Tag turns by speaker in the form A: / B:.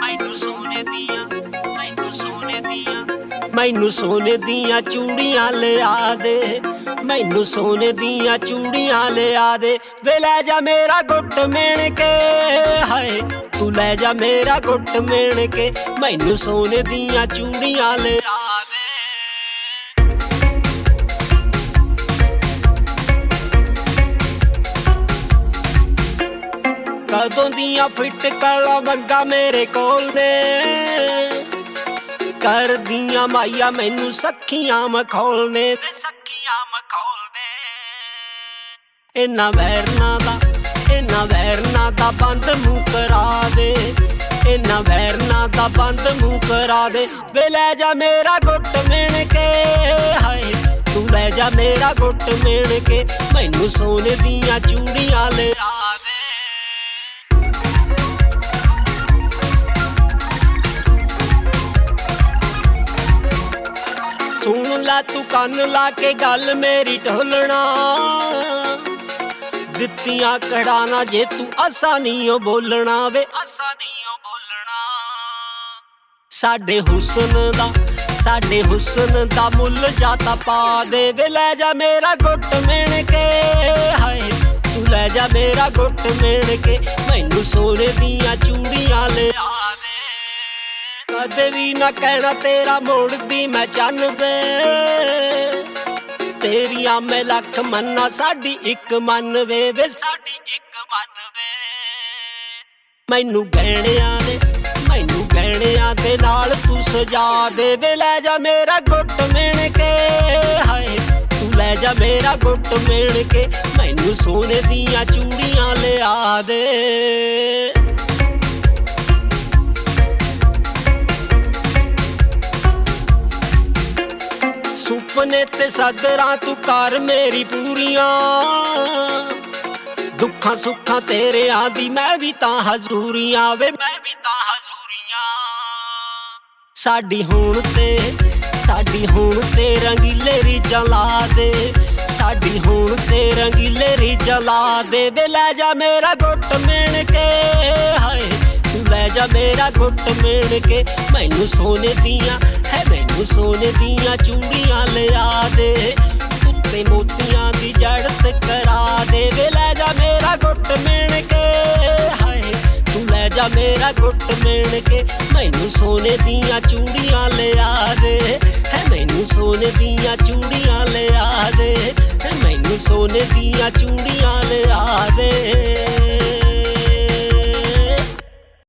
A: ਮੈਨੂੰ ਸੋਨੇ ਦੀਆਂ, ਮੈਨੂੰ ਸੋਨੇ ਦੀਆਂ, ਮੈਨੂੰ ਸੋਨੇ ਦੀਆਂ ਚੂੜੀਆਂ ਲਿਆ ਦੇ, ਮੈਨੂੰ ਸੋਨੇ ਦੀਆਂ ਚੂੜੀਆਂ ਲਿਆ ਦੇ। ਵੇ ਲੈ ਜਾ ਮੇਰਾ ਗੁੱਟ ਮਿਣ ਕੇ, ਹਾਏ, ਤੂੰ ਲੈ ਜਾ ਮੇਰਾ ਗੁੱਟ ਮਿਣ ਕੇ, ਮੈਨੂੰ ਸੋਨੇ ਦੀਆਂ ਚੂੜੀਆਂ ਲਿਆ ਕਦੋਂ ਦੀਆਂ ਫਿੱਟ ਕਾਲਾ ਬੰਗਾ ਮੇਰੇ ਕੋਲ ਨੇ? ਕਰਦੀਆਂ ਮਾਈਆ ਮੈਨੂੰ ਸੱਖੀਆਂ ਮਖੌਲ ਨੇ। ਵੇ ਸੱਖੀਆਂ ਮਖੌਲ ਨੇ। ਇਨਾ ਵੈਰਨਾ ਦਾ ਇਨਾ ਵੈਰਨਾ ਦਾ ਬੰਦ ਮੂੰਹ ਕਰਾ ਦੇ। ਇਨਾ ਵੈਰਨਾ ਦਾ ਬੰਦ ਮੂੰਹ ਕਰਾ ਦੇ। ਵੇ ਲੈ ਜਾ ਮੇਰਾ ਗੁੱਟ ਮਿਣ ਕੇ ਹਾਏ। ਤੂੰ ਲੈ ਜਾ ਮੇਰਾ ਗੁੱਟ ਮਿਣ ਕੇ। ਮੈਨੂੰ ਸੋਨੇ ਦੀਆਂ ਚੂੜੀਆਂ ਲਿਆ ਤੂੰ ਕੰਨ ਲਾ ਕੇ ਗੱਲ ਮੇਰੀ ਢੋਲਣਾ। ਦਿੱਤੀਆਂ ਕੜਾਣਾ ਜੇ ਤੂੰ ਆਸਾਨੀਓ ਬੋਲਣਾ ਵੇ। ਆਸਾਨੀਓ ਬੋਲਣਾ। ਸਾਡੇ ਹੁਸਨ ਦਾ, ਸਾਡੇ ਹੁਸਨ ਦਾ ਮੁੱਲ ਜਾਤਾ ਪਾ ਦੇ ਵੇ ਲੈ ਜਾ ਮੇਰਾ ਗੁੱਟ ਮਿਣ ਕੇ ਹਾਏ। ਤੂੰ ਲੈ ਜਾ ਮੇਰਾ ਗੁੱਟ ਮਿਣ ਕੇ ਮੈਨੂੰ ਸੋਨੇ ਦੀਆਂ ਚੂੜੀਆਂ ਲਿਆ। ਦੇ ਕਦੇ ਵੀ ਨਾ ਕਹਿਣਾ ਤੇਰਾ ਮੋੜਦੀ ਮੈਂ ਚੰਨ ਵੇ। ਤੇਰੀਆਂ ਮੈਂ ਲੱਖ ਮੰਨਾ, ਸਾਡੀ ਇੱਕ ਮਨ ਵੇ ਵੇ। ਸਾਡੀ ਇੱਕ ਮਨ ਵੇ। ਮੈਨੂੰ ਗਹਿਣਿਆਂ ਨੇ ਮੈਨੂੰ ਗਹਿਣਿਆਂ ਦੇ ਨਾਲ ਤੂੰ ਸਜਾ ਦੇ ਵੇ। ਲੈ ਜਾ ਮੇਰਾ ਗੁੱਟ ਮਿਣ ਕੇ, ਹਾਏ। ਤੂੰ ਲੈ ਜਾ ਮੇਰਾ ਗੁੱਟ ਮਿਣ ਕੇ, ਮੈਨੂੰ ਸੋਨੇ ਦੀਆਂ ਚੂੜੀਆਂ ਲਿਆ ਦੇ। ਸੁਪਨੇ ਤੇ ਸਦਰਾਂ ਤੂੰ ਕਰ ਮੇਰੀ ਪੂਰੀਆਂ। ਦੁੱਖਾਂ ਸੁੱਖਾਂ ਤੇਰੇ ਆਦੀ ਮੈਂ ਵੀ ਤਾਂ ਹਜ਼ੂਰੀਆਂ, ਵੇ ਮੈਂ ਵੀ ਤਾਂ ਹਜ਼ੂਰੀਆਂ। ਸਾਡੀ ਹੁਣ ਤੇ, ਸਾਡੀ ਹੁਣ ਤੇ ਰੰਗੀਲੇ ਰੀ ਜਲਾ ਦੇ। ਸਾਡੀ ਹੁਣ ਤੇ ਰੰਗੀਲੇ ਰੀ ਜਲਾ ਦੇ, ਵੇ ਲੈ ਜਾ ਮੇਰਾ ਗੁੱਟ ਮਿਣ ਕੇ। ਜਾ ਮੇਰਾ ਗੁੱਟ ਮਿਣ ਕੇ ਮੈਨੂੰ ਸੋਨੇ ਦੀਆਂ, ਹੈ ਮੈਨੂੰ ਸੋਨੇ ਦੀਆਂ ਚੂੜੀਆਂ ਲਿਆ ਦੇ। ਉੱਤੇ ਮੋਤੀਆਂ ਦੀ ਜੜਤ ਕਰਾ ਦੇ। ਵੇ ਲੈ ਜਾ ਮੇਰਾ ਗੁੱਟ ਮਿਣ ਕੇ, ਹਾਏ, ਤੂੰ ਲੈ ਜਾ ਮੇਰਾ ਗੁੱਟ ਮਿਣ ਕੇ ਮੈਨੂੰ ਸੋਨੇ ਦੀਆਂ ਚੂੜੀਆਂ ਲਿਆ ਦੇ। ਹੈ ਮੈਨੂੰ ਸੋਨੇ ਦੀਆਂ ਚੂੜੀਆਂ ਲਿਆ ਦੇ। ਮੈਨੂੰ ਸੋਨੇ ਦੀਆਂ ਚੂੜੀਆਂ ਲਿਆ ਦੇ।